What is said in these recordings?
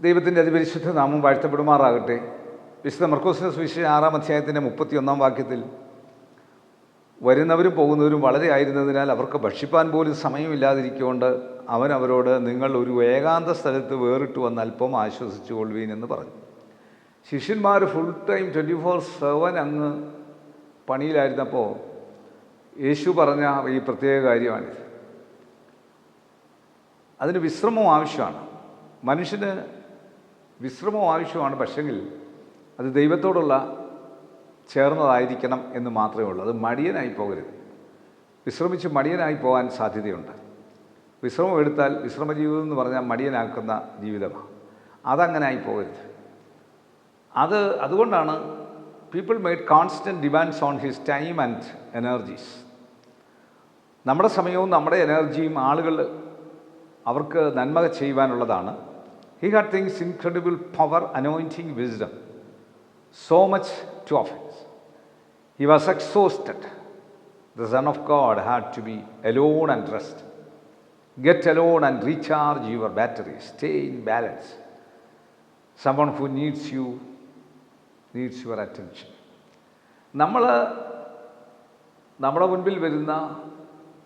ദൈവത്തിന്റെ അതിപരിശുദ്ധ നാമം വാഴ്ത്തപ്പെടുമാറാകട്ടെ. വിശുദ്ധ മർക്കോസിന്റെ സുവിശേഷം ആറാം അധ്യായത്തിന്റെ മുപ്പത്തിയൊന്നാം വാക്യത്തിൽ വരുന്നവരും പോകുന്നവരും വളരെ ആയിരുന്നതിനാൽ അവർക്ക് ഭക്ഷിപ്പാൻ പോലും സമയമില്ലാതിരിക്കൊണ്ട് അവൻ അവരോട് നിങ്ങൾ ഒരു ഏകാന്ത സ്ഥലത്ത് വേറിട്ട് വന്ന് അല്പം ആശ്വസിച്ചു കൊള്ളുവീൻ എന്ന് പറഞ്ഞു. ശിഷ്യന്മാർ full time twenty four seven അങ്ങ് പണിയിലായിരുന്നപ്പോൾ യേശു പറഞ്ഞ ഈ പ്രത്യേക കാര്യമാണിത്. അതിന് വിശ്രമം ആവശ്യമാണ്. മനുഷ്യന് വിശ്രമം ആവശ്യമാണ് പക്ഷെങ്കിൽ അത് ദൈവത്തോടുള്ള ചേർന്നതായിരിക്കണം എന്ന് മാത്രമേ ഉള്ളൂ. അത് മടിയനായി പോകരുത്. വിശ്രമിച്ച് മടിയനായി പോകാൻ സാധ്യതയുണ്ട്. വിശ്രമം എടുത്താൽ വിശ്രമ ജീവിതം എന്ന് പറഞ്ഞാൽ മടിയനാക്കുന്ന ജീവിതമാണ്. അതങ്ങനെ ആയി പോകരുത്. അത് അതുകൊണ്ടാണ് people made constant demands on his time and energies നമ്മുടെ സമയവും നമ്മുടെ എനർജിയും ആളുകൾ അവർക്ക് നന്മ ചെയ്യുവാനുള്ളതാണ്. He had things incredible power anointing wisdom so much to offence he was exhausted the son of God had to be alone and rest get alone and recharge your battery stay in balance someone who needs you needs your attention നമ്മൾ നമ്മുടെ മുൻപിൽ വരുന്ന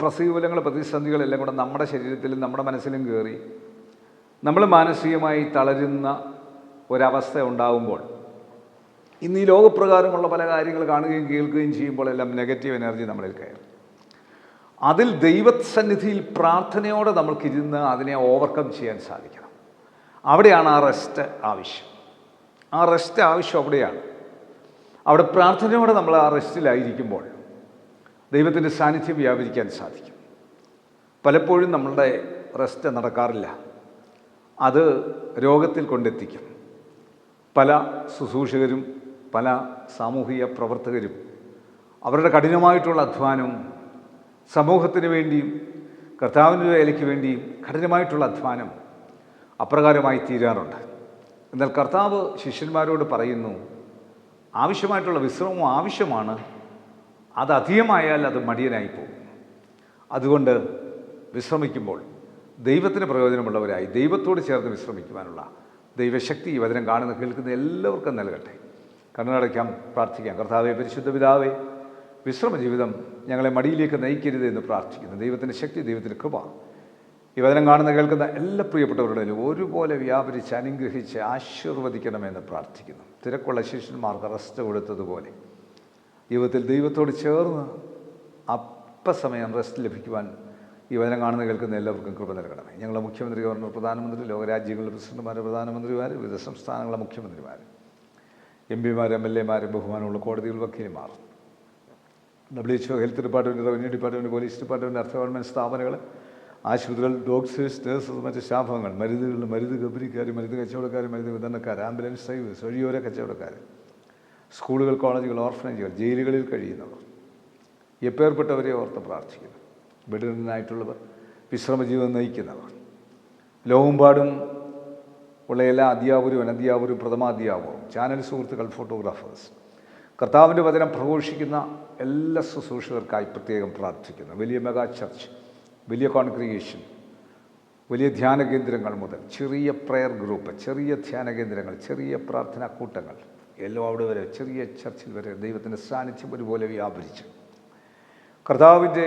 പ്രസീകൂലങ്ങൾ പ്രതിസന്ധികളെല്ലാം കൂടെ നമ്മുടെ ശരീരത്തിലും നമ്മുടെ മനസ്സിലും കയറി നമ്മൾ മാനസികമായി തളരുന്ന ഒരവസ്ഥ ഉണ്ടാകുമ്പോൾ ഇന്ന് ഈ ലോകപ്രകാരമുള്ള പല കാര്യങ്ങൾ കാണുകയും കേൾക്കുകയും ചെയ്യുമ്പോൾ എല്ലാം നെഗറ്റീവ് എനർജി നമ്മളിൽ കയറും. അതിൽ ദൈവസന്നിധിയിൽ പ്രാർത്ഥനയോടെ നമ്മൾക്കിരുന്ന് അതിനെ ഓവർകം ചെയ്യാൻ സാധിക്കണം. അവിടെയാണ് ആ റെസ്റ്റ് ആവശ്യം. ആ റെസ്റ്റ് ആവശ്യം അവിടെയാണ്. അവിടെ പ്രാർത്ഥനയോടെ നമ്മൾ ആ റെസ്റ്റിലായിരിക്കുമ്പോൾ ദൈവത്തിന്റെ സാന്നിധ്യം വ്യാപരിക്കാൻ സാധിക്കും. പലപ്പോഴും നമ്മളുടെ റെസ്റ്റ് നടക്കാറില്ല. അത് രോഗത്തിൽ കൊണ്ടെത്തിക്കും. പല ശുശ്രൂഷകരും പല സാമൂഹിക പ്രവർത്തകരും അവരുടെ കഠിനമായിട്ടുള്ള അധ്വാനവും സമൂഹത്തിന് വേണ്ടിയും കർത്താവിന്റെ വേലയ്ക്ക് വേണ്ടിയും കഠിനമായിട്ടുള്ള അധ്വാനം അപ്രകാരമായി തീരാറുണ്ട്. എന്നാൽ കർത്താവ് ശിഷ്യന്മാരോട് പറയുന്നു ആവശ്യമായിട്ടുള്ള വിശ്രമവും ആവശ്യമാണ്. അത് അധികമായാൽ അത് മടിയനായി പോകും. അതുകൊണ്ട് വിശ്രമിക്കുമ്പോൾ ദൈവത്തിന് പ്രയോജനമുള്ളവരായി ദൈവത്തോട് ചേർന്ന് വിശ്രമിക്കുവാനുള്ള ദൈവശക്തി ഈ വചനം കാണുന്ന കേൾക്കുന്ന എല്ലാവർക്കും നൽകട്ടെ. കണ്ണടയ്ക്കാം പ്രാർത്ഥിക്കാം. കർത്താവെ പരിശുദ്ധ പിതാവേ വിശ്രമ ജീവിതം ഞങ്ങളെ മടിയിലേക്ക് നയിക്കരുത് എന്ന് പ്രാർത്ഥിക്കുന്നു. ദൈവത്തിന്റെ ശക്തി ദൈവത്തിന്റെ കൃപ ഈ വചനം കാണുന്ന കേൾക്കുന്ന എല്ലാ പ്രിയപ്പെട്ടവരുടെയും ഒരുപോലെ വ്യാപരിച്ച് അനുഗ്രഹിച്ച് ആശീർവദിക്കണമെന്ന് പ്രാർത്ഥിക്കുന്നു. തിരക്കുള്ള ശിഷ്യന്മാർക്ക് റെസ്റ്റ് കൊടുത്തതുപോലെ ജീവിതത്തിൽ ദൈവത്തോട് ചേർന്ന് അപ്പസമയം റെസ്റ്റ് ലഭിക്കുവാൻ ഈ വചനം കാണുന്ന കേൾക്കുന്ന എല്ലാവർക്കും കൃപ നൽകണമേ. ഞങ്ങളുടെ മുഖ്യമന്ത്രി ഗവർണർ പ്രധാനമന്ത്രി ലോകരാജ്യങ്ങളുടെ പ്രസിഡന്റുമാർ പ്രധാനമന്ത്രിമാർ വിവിധ സംസ്ഥാനങ്ങളുടെ മുഖ്യമന്ത്രിമാർ എം പിമാർ എം എൽ എമാർ ബഹുമാനമുള്ള കോടതികൾ വക്കീലുമാർ W H O health department revenue department police department അർത്ഥ ഗവൺമെന്റ് സ്ഥാപനങ്ങൾ ആശുപത്രികൾ ഡോക്ടേഴ്സ് നേഴ്സസ് മറ്റ് സ്റ്റാഫുകൾ മരുന്നുകൾ മരുന്ന് കമ്പനിക്കാർ മരുന്ന് കച്ചവടക്കാർ മരുന്ന് വിതരണക്കാർ ആംബുലൻസ് സർവീസ് വഴിയോര കച്ചവടക്കാർ സ്കൂളുകൾ കോളേജുകൾ ഓർഫനേജുകൾ ജയിലുകളിൽ കഴിയുന്നവർ എപ്പേർപ്പെട്ടവരെ ഓർത്ത് പ്രാർത്ഥിക്കുന്നു. ബെഡിനായിട്ടുള്ളവർ വിശ്രമജീവിതം നയിക്കുന്നവർ. ലോകമ്പാടും ഉള്ള എല്ലാ അധ്യാപകരും അനധ്യാപകരും പ്രഥമാധ്യാപകരും ചാനൽ സുഹൃത്തുക്കൾ ഫോട്ടോഗ്രാഫേഴ്സ് കർത്താവിന്റെ വചനം പ്രഘോഷിക്കുന്ന എല്ലാ ശുശ്രൂഷകർക്കായി പ്രത്യേകം പ്രാർത്ഥിക്കുന്നു. വലിയ മെഗാ ചർച്ച് വലിയ കോൺക്രിയേഷൻ വലിയ ധ്യാന കേന്ദ്രങ്ങൾ മുതൽ ചെറിയ പ്രെയർ ഗ്രൂപ്പ് ചെറിയ ധ്യാന കേന്ദ്രങ്ങൾ ചെറിയ പ്രാർത്ഥനാ കൂട്ടങ്ങൾ എല്ലാം അവിടെ വരെ ചെറിയ ചർച്ചിൽ വരെ ദൈവത്തിന്റെ സാന്നിധ്യം ഒരുപോലെ വ്യാപരിച്ചു. കർത്താവിന്റെ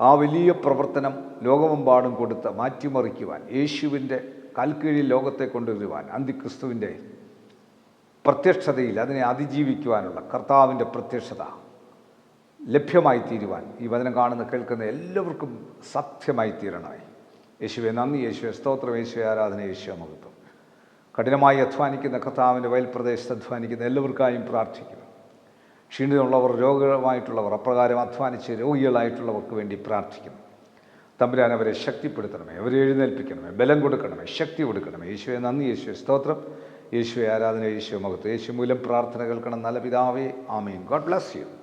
ആ വലിയ പ്രവർത്തനം ലോകമെമ്പാടും കൊടുത്ത് മാറ്റിമറിക്കുവാൻ യേശുവിന്റെ കാൽക്കീഴിൽ ലോകത്തെ കൊണ്ടുവരുവാൻ അന്തിക്രിസ്തുവിന്റെ പ്രത്യക്ഷതയിൽ അതിനെ അതിജീവിക്കുവാനുള്ള കർത്താവിന്റെ പ്രത്യക്ഷത ലഭ്യമായി തീരുവാൻ ഈ വചനം കാണുന്ന കേൾക്കുന്ന എല്ലാവർക്കും സത്യമായി തീരണമേ യേശുവെ നന്ദി യേശുവെ സ്തോത്രം യേശുവെ ആരാധന യേശുവെ മഹത്വം. കഠിനമായി അധ്വാനിക്കുന്ന കർത്താവിന്റെ വയൽ പ്രദേശത്ത് അധ്വാനിക്കുന്ന എല്ലാവർക്കായും പ്രാർത്ഥിക്കുന്നു. ക്ഷീണിതമുള്ളവർ രോഗമായിട്ടുള്ളവർ അപ്രകാരം അധ്വാനിച്ച് രോഗികളായിട്ടുള്ളവർക്ക് വേണ്ടി പ്രാർത്ഥിക്കുന്നു. തമ്പുരാൻ അവരെ ശക്തിപ്പെടുത്തണമേ അവരെ എഴുന്നേൽപ്പിക്കണമേ ബലം കൊടുക്കണമേ ശക്തി കൊടുക്കണമേ. യേശുവെ നന്ദി യേശുവെ സ്തോത്രം. യേശുവെ ആരാധന യേശുവെ മഹത്വം. യേശു മൂലം പ്രാർത്ഥന കേൾക്കണം നല്ല പിതാവേ. ആമീൻ. God bless you.